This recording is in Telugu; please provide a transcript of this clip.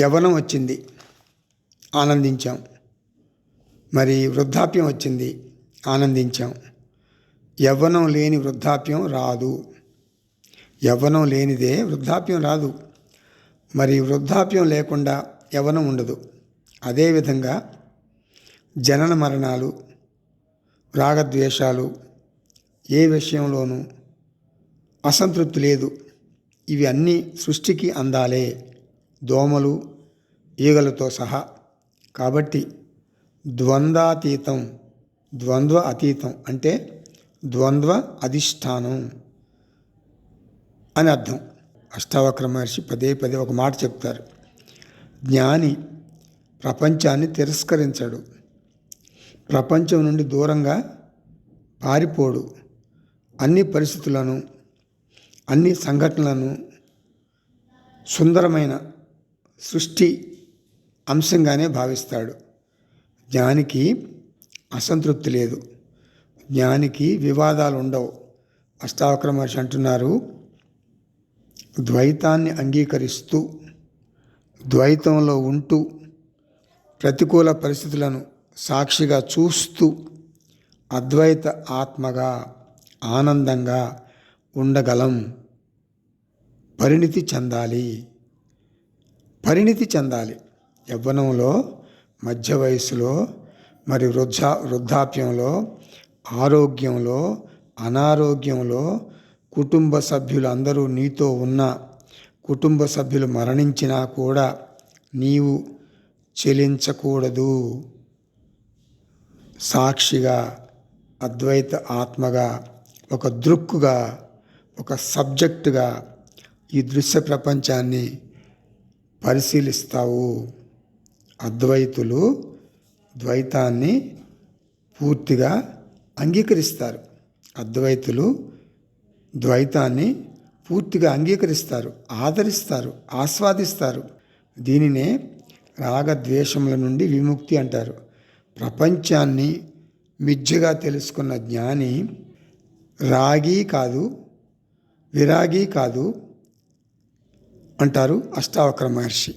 యవ్వనం వచ్చింది. ఆనందించాం. మరి వృద్ధాప్యం వచ్చింది. ఆనందించాం. యవ్వనం లేని వృద్ధాప్యం రాదు. యవ్వనం లేనిదే వృద్ధాప్యం రాదు. మరి వృద్ధాప్యం లేకుండా యవ్వనం ఉండదు. అదేవిధంగా జనన మరణాలు రాగద్వేషాలు ఏ విషయంలోనూ అసంతృప్తి లేదు. ఇవి అన్నీ సృష్టికి అందాలే. దోమలు ఈగలతో సహా. కాబట్టి ద్వంద్వాతీతం ద్వంద్వ అతీతం అంటే ద్వంద్వ అధిష్టానం అని అర్థం. అష్టావక్ర మహర్షి పదే పదే ఒక మాట చెప్తారు. జ్ఞాని ప్రపంచాన్ని తిరస్కరించడు. ప్రపంచం నుండి దూరంగా పారిపోడు. అన్ని పరిస్థితులను అన్ని సంఘటనలను సుందరమైన సృష్టి అంశంగానే భావిస్తాడు. జ్ఞానికి అసంతృప్తి లేదు. జ్ఞానికి వివాదాలు ఉండవు అష్టావక్ర మహర్షి అంటున్నారు ద్వైతాన్ని అంగీకరిస్తూ ద్వైతంలో ఉంటూ ప్రతికూల పరిస్థితులను సాక్షిగా చూస్తూ అద్వైత ఆత్మగా ఆనందంగా ఉండగలం. పరిణితి చెందాలి. పరిణితి చెందాలి. యవ్వనంలో మధ్య వయసులో మరి వృద్ధా వృద్ధాప్యంలో ఆరోగ్యంలో అనారోగ్యంలో కుటుంబ సభ్యులు అందరూ నీతో ఉన్న కుటుంబ సభ్యులు మరణించినా కూడా నీవు చెలించకూడదు. సాక్షిగా అద్వైత ఆత్మగా ఒక దృక్కుగా ఒక సబ్జెక్టుగా ఈ దృశ్య ప్రపంచాన్ని పరిశీలిస్తావు. అద్వైతులు ద్వైతాన్ని పూర్తిగా అంగీకరిస్తారు. అద్వైతులు ద్వైతాన్ని పూర్తిగా అంగీకరిస్తారు ఆదరిస్తారు ఆస్వాదిస్తారు. దీనినే రాగద్వేషముల నుండి విముక్తి అంటారు. ప్రపంచాన్ని మిజ్జగా తెలుసుకున్న జ్ఞాని రాగి కాదు విరాగి కాదు అంటారు అష్టావక్ర మహర్షి.